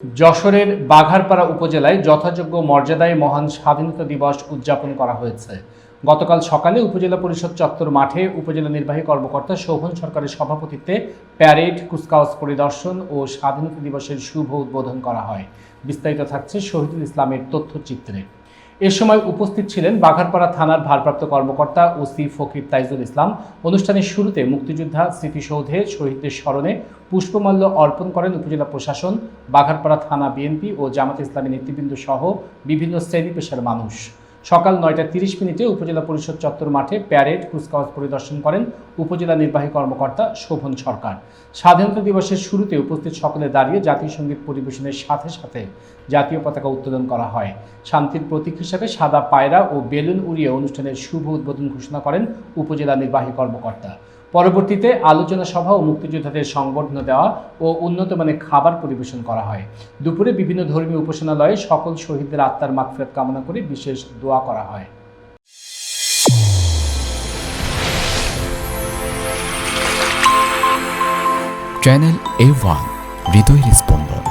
যশোরের বাঘারপাড়া উপজেলায় যথাযোগ্য মর্যাদায় মহান স্বাধীনতা দিবস উদযাপন করা হয়েছে। গতকাল সকালে উপজেলা পরিষদ চত্বর মাঠে উপজেলা নির্বাহী কর্মকর্তা শোভন সরকারের সভাপতিত্বে প্যারেড, কুচকাওয়াজ পরিদর্শন ও স্বাধীনতা দিবসের শুভ উদ্বোধন করা হয়। বিস্তারিত থাকছে শহীদুল ইসলামের তথ্যচিত্রে। এ সময় উপস্থিত ছিলেন বাঘারপাড়া থানার ভারপ্রাপ্ত কর্মকর্তা ওসি ফকির তাইজুল ইসলাম। অনুষ্ঠানের শুরুতে মুক্তিযোদ্ধা স্মৃতিসৌধে শহীদদের স্মরণে পুষ্পমাল্য অর্পণ করেন উপজেলা প্রশাসন, বাঘারপাড়া থানা বিএনপি ও জামাত ইসলামী নেতৃবৃন্দ সহ বিভিন্ন শ্রেণি পেশার মানুষ। সকাল নয়টা তিরিশ মিনিটে উপজেলা পরিষদ চত্বর মাঠে প্যারেড, কুচকাওয়াজ পরিদর্শন করেন উপজেলা নির্বাহী কর্মকর্তা শোভন সরকার। স্বাধীনতা দিবসের শুরুতে উপস্থিত সকলে দাঁড়িয়ে জাতীয় সংগীত পরিবেশনের সাথে সাথে জাতীয় পতাকা উত্তোলন করা হয়। শান্তির প্রতীক হিসাবে সাদা পায়রা ও বেলুন উড়িয়ে অনুষ্ঠানের শুভ উদ্বোধন ঘোষণা করেন উপজেলা নির্বাহী কর্মকর্তা। পরবর্তীতে আলোচনা সভা ও মুক্তিযোদ্ধাদের সংবর্ধনা দেওয়া ও উন্নত মানের খাবার পরিবেশন করা হয়। দুপুরে বিভিন্ন ধর্মীয় উপাসনালয়ে সকল শহীদদের আত্মার মাগফিরাত কামনা করে বিশেষ দোয়া করা হয়। চ্যানেল এ ওয়ান, হৃদয়ের স্পন্দন।